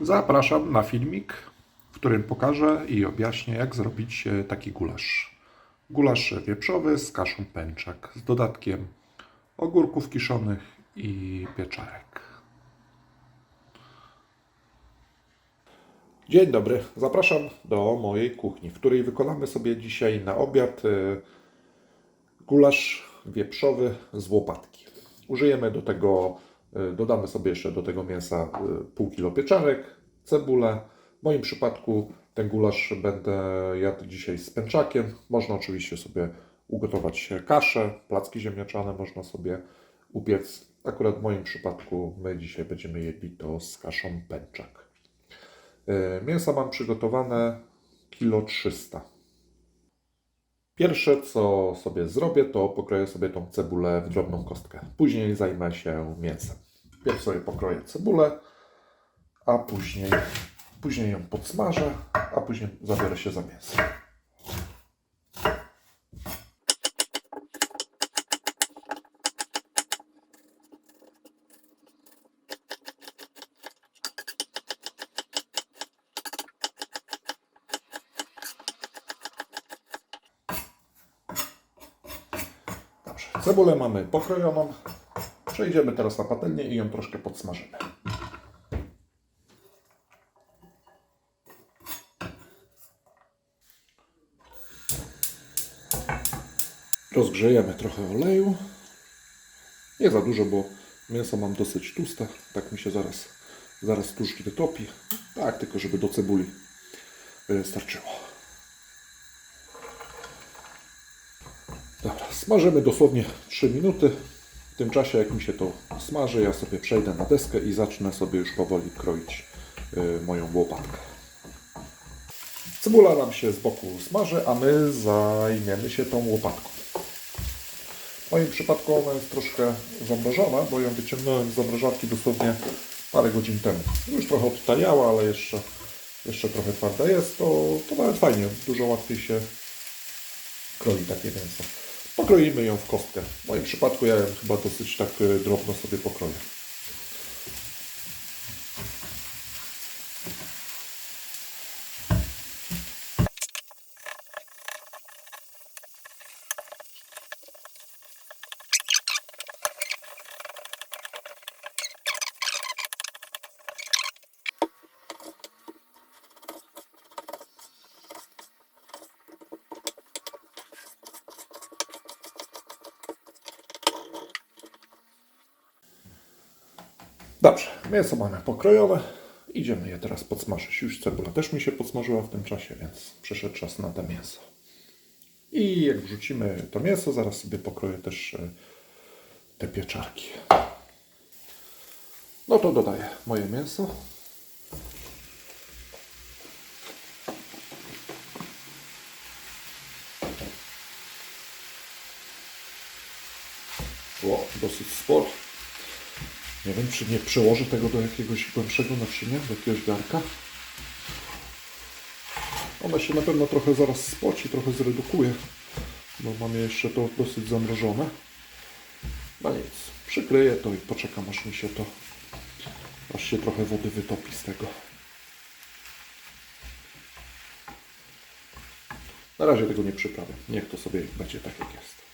Zapraszam na filmik, w którym pokażę i objaśnię, jak zrobić e, taki gulasz. Gulasz wieprzowy z kaszą pęczak, z dodatkiem ogórków kiszonych i pieczarek. Dzień dobry, zapraszam do mojej kuchni, w której wykonamy sobie dzisiaj na obiad e, gulasz wieprzowy z łopatki. Użyjemy do tego, dodamy sobie jeszcze do tego mięsa y, pół kilo pieczarek, cebulę. W moim przypadku ten gulasz będę jadł dzisiaj z pęczakiem. Można oczywiście sobie ugotować kaszę, placki ziemniaczane można sobie upiec. Akurat w moim przypadku my dzisiaj będziemy jedli to z kaszą pęczak. Y, Mięsa mam przygotowane kilo 300. Pierwsze, co sobie zrobię, to pokroję sobie tą cebulę w drobną kostkę. Później zajmę się mięsem. Pierw sobie pokroję cebulę, a później, później ją podsmażę, a później zabiorę się za mięso. Cebulę mamy pokrojoną. Przejdziemy teraz na patelnię i ją troszkę podsmażymy. Rozgrzejemy trochę oleju. Nie za dużo, bo mięso mam dosyć tłuste. Tak mi się zaraz, zaraz tłuszcz wytopi. Tak, tylko żeby do cebuli y, starczyło. Dobra, smażymy dosłownie 3 minuty. W tym czasie, jak mi się to smaży, ja sobie przejdę na deskę i zacznę sobie już powoli kroić y, moją łopatkę. Cebula nam się z boku smaży, a my zajmiemy się tą łopatką. W moim przypadku ona jest troszkę zamrożona, bo ją wyciągnąłem z zamrażarki dosłownie parę godzin temu. Już trochę odtajała, ale jeszcze, jeszcze trochę twarda jest. To, to nawet fajnie, dużo łatwiej się kroi takie mięso. Pokroimy ją w kostkę. W moim przypadku ja chyba dosyć tak y, drobno sobie pokroję. Dobrze, mięso mamy pokrojone. Idziemy je teraz podsmażyć. Już cebula też mi się podsmażyła w tym czasie, więc przyszedł czas na to mięso. I jak wrzucimy to mięso, zaraz sobie pokroję też e, te pieczarki. No to dodaję moje mięso. O, dosyć sporo. Nie wiem, czy nie przełożę tego do jakiegoś głębszego naczynia, do jakiegoś garka. Ona się na pewno trochę zaraz spoci, trochę zredukuje, bo mam jeszcze to dosyć zamrożone. No nic, przykryję to i poczekam aż mi się to, aż się trochę wody wytopi z tego. Na razie tego nie przyprawię, niech to sobie będzie tak jak jest.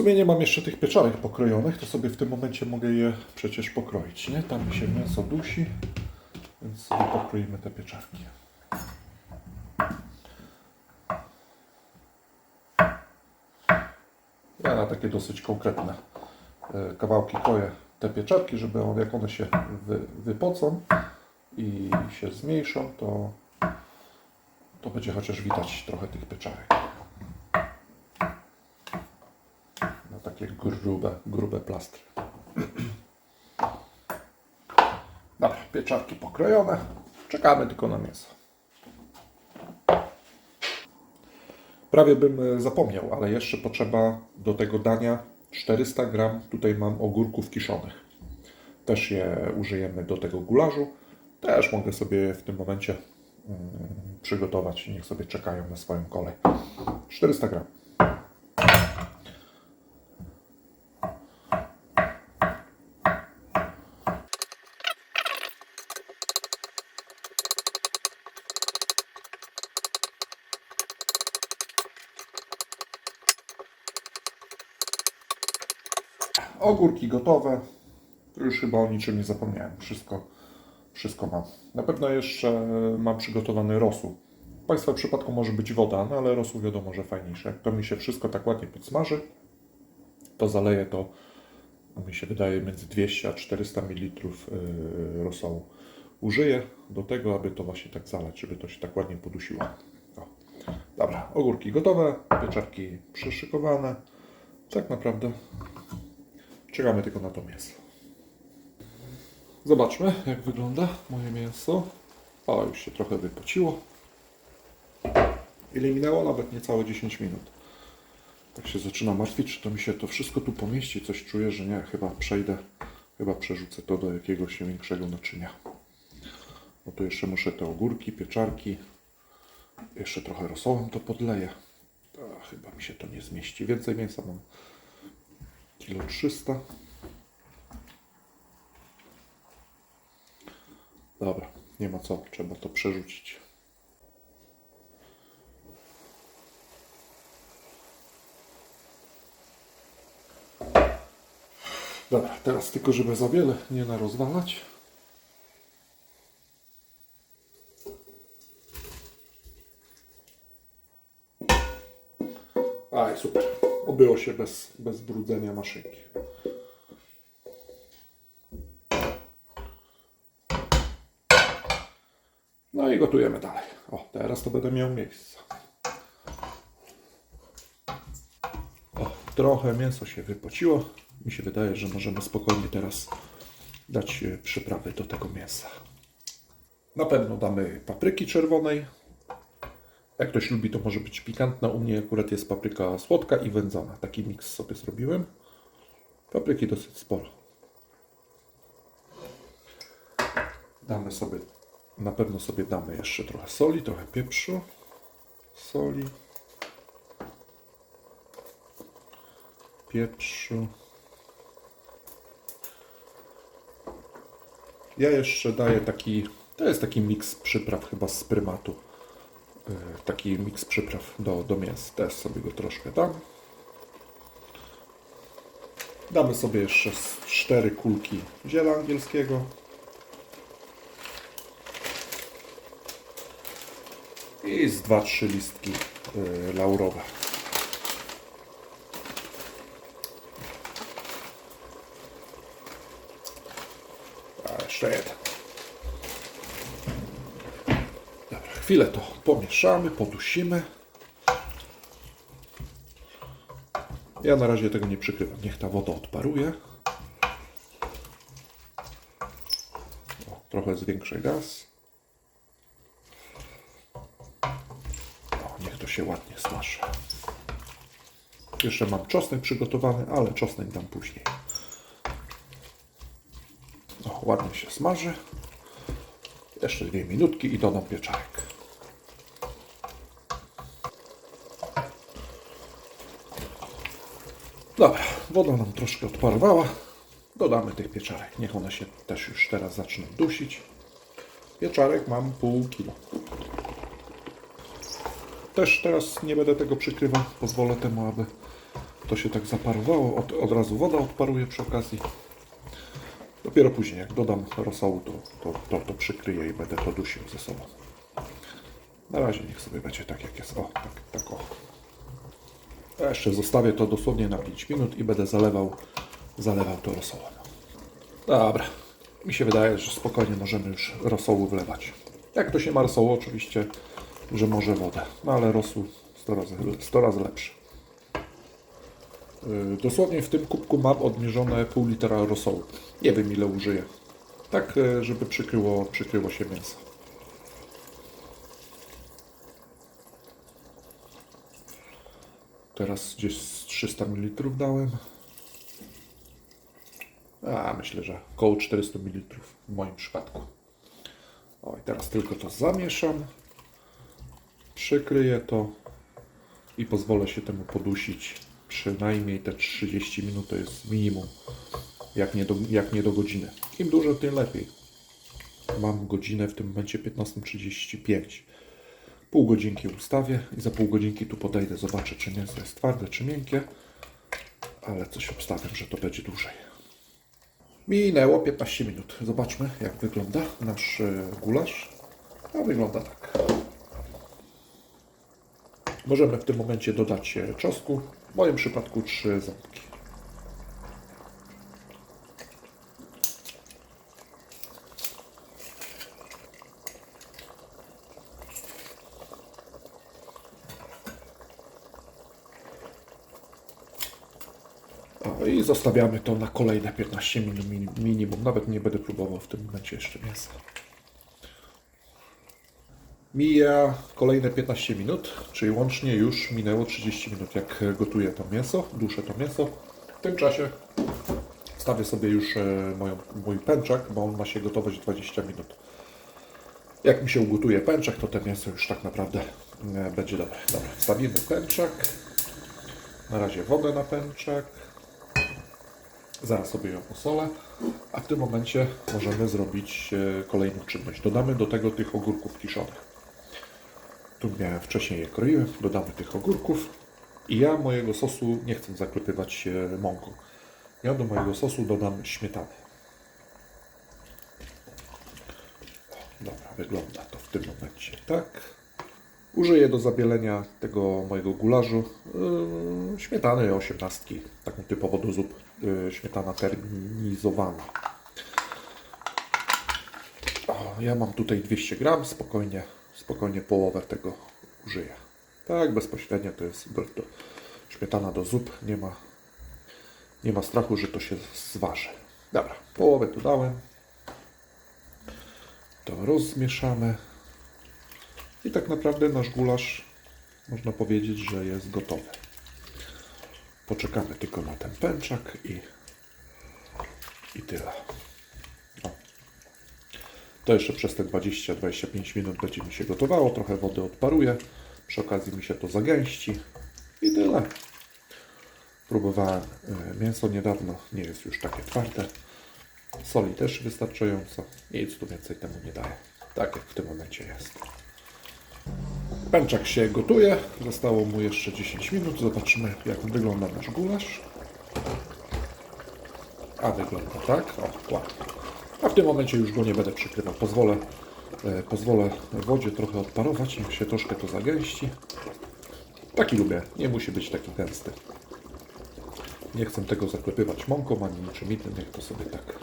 Sumie nie mam jeszcze tych pieczarek pokrojonych, to sobie w tym momencie mogę je przecież pokroić, nie? Tam mi się mięso dusi, więc sobie pokroimy te pieczarki. Ja na takie dosyć konkretne e, kawałki kroję te pieczarki, żeby one, jak one się wy, wypocą i się zmniejszą, to, to będzie chociaż widać trochę tych pieczarek. na takie grube, grube plastry. Dobra, pieczarki pokrojone. Czekamy tylko na mięso. Prawie bym e, zapomniał, ale jeszcze potrzeba do tego dania 400 gram. Tutaj mam ogórków kiszonych. Też je użyjemy do tego gularzu. Też mogę sobie w tym momencie mm, przygotować. Niech sobie czekają na swoją kolej. 400 gram. Ogórki gotowe. Już chyba o niczym nie zapomniałem. Wszystko, wszystko mam. Na pewno jeszcze mam przygotowany rosół. W Państwa przypadku może być woda, no ale rosół wiadomo, że fajniejszy. Jak to mi się wszystko tak ładnie podsmaży, to zaleję to, a mi się wydaje, między 200 a 400 ml yy, rosołu. Użyję do tego, aby to właśnie tak zalać, żeby to się tak ładnie podusiło. O. Dobra, ogórki gotowe, pieczarki przyszykowane. Tak naprawdę czekamy tylko na to mięso. Zobaczmy, jak wygląda moje mięso. O, już się trochę wypociło. Ile minęło? Nawet niecałe 10 minut. Tak się zaczyna martwić, czy to mi się to wszystko tu pomieści. Coś czuję, że nie. Chyba przejdę, chyba przerzucę to do jakiegoś większego naczynia. No tu jeszcze muszę te ogórki, pieczarki. Jeszcze trochę rosołem to podleję. Chyba mi się to nie zmieści. Więcej mięsa mam. Kilo 300. Dobra, nie ma co. Trzeba to przerzucić. Dobra, teraz tylko, żeby za wiele nie narozwalać. Obyło się bez, bez brudzenia maszynki. No i gotujemy dalej. O, teraz to będę miał miejsce. O, trochę mięso się wypociło. Mi się wydaje, że możemy spokojnie teraz dać e, przyprawy do tego mięsa. Na pewno damy papryki czerwonej. Jak ktoś lubi, to może być pikantna. U mnie akurat jest papryka słodka i wędzona. Taki miks sobie zrobiłem. Papryki dosyć sporo. Damy sobie, na pewno sobie damy jeszcze trochę soli, trochę pieprzu, soli, pieprzu. Ja jeszcze daję taki, to jest taki miks przypraw chyba z prymatu. Yy, Taki miks przypraw do, do mięs. Też sobie go troszkę dam. Damy sobie jeszcze cztery kulki ziela angielskiego. I z 2-3 listki yy, laurowe. A jeszcze jeden. Dobra, chwilę to pomieszamy, podusimy. Ja na razie tego nie przykrywam. Niech ta woda odparuje. O, trochę zwiększę gaz. O, niech to się ładnie smaży. Jeszcze mam czosnek przygotowany, ale czosnek dam później. O, ładnie się smaży. Jeszcze dwie minutki i dodam pieczarek. Dobra, woda nam troszkę odparowała. Dodamy tych pieczarek. Niech one się też już teraz zaczną dusić. Pieczarek mam pół kilo. Też teraz nie będę tego przykrywał. Pozwolę temu, aby to się tak zaparowało. Od, od razu woda odparuje przy okazji. Dopiero później, jak dodam rosołu, to, to, to, to przykryję i będę to dusił ze sobą. Na razie niech sobie będzie tak jak jest. O, tak, tak o. Jeszcze zostawię to dosłownie na 5 minut i będę zalewał, zalewał to rosołem. Dobra. Mi się wydaje, że spokojnie możemy już rosołu wlewać. Jak to się ma rosołu, oczywiście, że może wodę. No ale rosół 100 razy, 100 razy lepszy. Yy, Dosłownie w tym kubku mam odmierzone pół litra rosołu. Nie wiem ile użyję. Tak, yy, żeby przykryło, przykryło się mięso. Teraz gdzieś z 300 ml dałem. A myślę, że około 400 ml w moim przypadku. O i teraz tylko to zamieszam. Przykryję to i pozwolę się temu podusić przynajmniej te 30 minut to jest minimum, jak nie do, jak nie do godziny. Im dłużej, tym lepiej. Mam godzinę w tym momencie 15.35. Pół godzinki ustawię i za pół godzinki tu podejdę, zobaczę czy mięso jest twarde czy miękkie. ale coś obstawiam, że to będzie dłużej. Minęło 15 minut. Zobaczmy, jak wygląda nasz e, gulasz. A wygląda tak. Możemy w tym momencie dodać e, czosnku. W moim przypadku trzy ząbki. O, I zostawiamy to na kolejne 15 minut min- minimum. Nawet nie będę próbował w tym momencie jeszcze mięsa. Mija kolejne 15 minut, czyli łącznie już minęło 30 minut, jak gotuję to mięso, duszę to mięso. W tym czasie stawię sobie już e, moją, mój pęczak, bo on ma się gotować 20 minut. Jak mi się ugotuje pęczak, to to mięso już tak naprawdę e, będzie dobre. Dobra, wstawimy pęczak. Na razie wodę na pęczak. Zaraz sobie ją posolę, a w tym momencie możemy zrobić e, kolejną czynność. Dodamy do tego tych ogórków kiszonych. Tu miałem wcześniej je kroiłem, dodamy tych ogórków i ja mojego sosu nie chcę zaklepywać e, mąką. Ja do mojego sosu dodam śmietanę. Dobra, wygląda to w tym momencie tak. Użyję do zabielenia tego mojego gularzu yy, śmietany 18, taką typowo do zup, yy, śmietana terminizowana. O, ja mam tutaj 200 gram, spokojnie, spokojnie połowę tego użyję. Tak, bezpośrednio to jest to śmietana do zup, nie ma, nie ma strachu, że to się zważy. Dobra, połowę tu dałem. To rozmieszamy. I tak naprawdę nasz gulasz można powiedzieć, że jest gotowy. Poczekamy tylko na ten pęczak i, i tyle. O. To jeszcze przez te 20-25 minut będzie mi się gotowało. Trochę wody odparuje. Przy okazji mi się to zagęści. I tyle. Próbowałem e, mięso niedawno. Nie jest już takie twarde. Soli też wystarczająco. Nic tu więcej temu nie daję. Tak jak w tym momencie jest. Pęczak się gotuje. Zostało mu jeszcze 10 minut. Zobaczymy, jak wygląda nasz gulasz. A wygląda tak. O. A w tym momencie już go nie będę przykrywał. Pozwolę, e, pozwolę wodzie trochę odparować. Niech się troszkę to zagęści. Taki lubię. Nie musi być taki gęsty. Nie chcę tego zaklepywać mąką ani niczym innym. Niech to sobie tak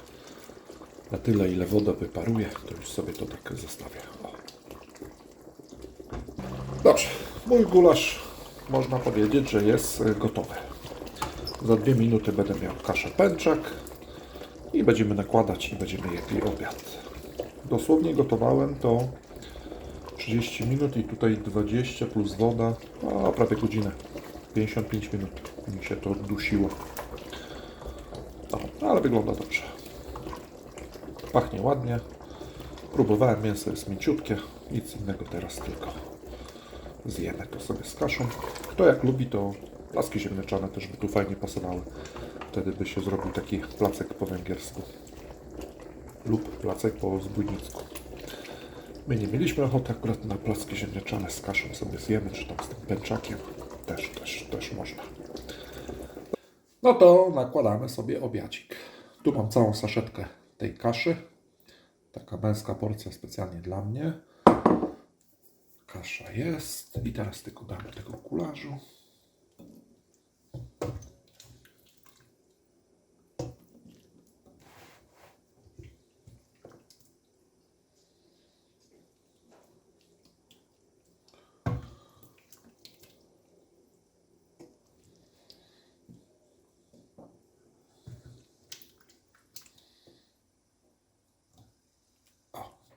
na tyle, ile woda wyparuje, to już sobie to tak zostawię. O. Dobrze, mój gulasz można powiedzieć, że jest e, gotowy. Za dwie minuty będę miał kaszę pęczak i będziemy nakładać i będziemy jedli obiad. Dosłownie gotowałem to 30 minut i tutaj 20 plus woda, a prawie godzinę. 55 minut mi się to dusiło. O, ale wygląda dobrze. Pachnie ładnie. Próbowałem, mięso jest mięciutkie. Nic innego teraz tylko zjemy to sobie z kaszą. Kto jak lubi, to placki ziemniaczane też by tu fajnie pasowały. Wtedy by się zrobił taki placek po węgiersku. Lub placek po zbójnicku. My nie mieliśmy ochoty akurat na placki ziemniaczane z kaszą sobie zjemy, czy tam z tym pęczakiem. Też, też, też można. No to nakładamy sobie obiadzik. Tu mam całą saszetkę tej kaszy. Taka męska porcja specjalnie dla mnie. Kasza jest. I teraz tylko damy tego kularzu.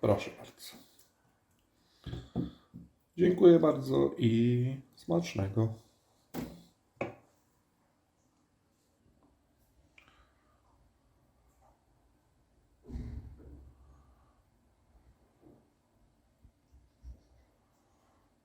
Proszę bardzo. Dziękuję bardzo i smacznego.